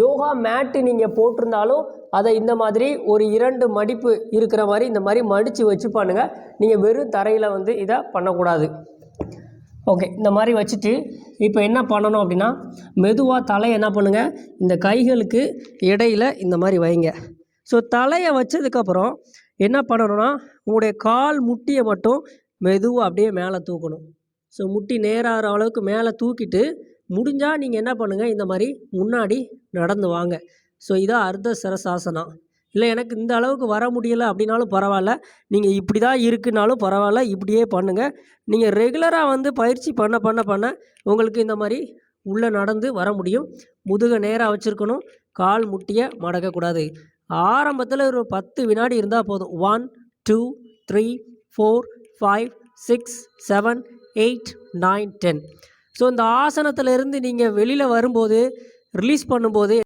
யோகா மேட்டு நீங்கள் போட்டிருந்தாலும் அதை இந்த மாதிரி ஒரு இரண்டு மடிப்பு இருக்கிற மாதிரி இந்த மாதிரி மடித்து வச்சு பண்ணுங்கள் நீங்கள் வெறும் தரையில் வந்து இதை பண்ணக்கூடாது. ஓகே இந்த மாதிரி வச்சுட்டு இப்போ என்ன பண்ணணும் அப்படின்னா மெதுவாக தலையை என்ன பண்ணுங்கள் இந்த கைகளுக்கு இடையில் இந்த மாதிரி வைங்க. ஸோ தலையை வச்சதுக்கப்புறம் என்ன பண்ணணும்னா உங்களுடைய கால் முட்டியை மட்டும் மெதுவாக அப்படியே மேலே தூக்கணும். ஸோ முட்டி நேராகிற அளவுக்கு மேலே தூக்கிட்டு முடிஞ்சால் நீங்கள் என்ன பண்ணுங்கள் இந்த மாதிரி முன்னாடி நடந்து வாங்க. ஸோ இதான் அர்த்த சரசாசனம். இல்லை எனக்கு இந்த அளவுக்கு வர முடியலை அப்படின்னாலும் பரவாயில்ல நீங்கள் இப்படி தான் இருக்குனாலும் பரவாயில்ல இப்படியே பண்ணுங்கள் நீங்கள் ரெகுலராக வந்து பயிற்சி பண்ண பண்ண பண்ண உங்களுக்கு இந்த மாதிரி உள்ளே நடந்து வர முடியும். முதுகை நேராக வச்சுருக்கணும். கால் முட்டியை மடக்கக்கூடாது ஆரம்பத்தில் ஒரு பத்து வினாடி இருந்தால் போதும். One two three four five six seven eight nine ten so இந்த ஆசனத்திலிருந்து நீங்கள் வெளியில் வரும்போது ரிலீஸ் பண்ணும்போது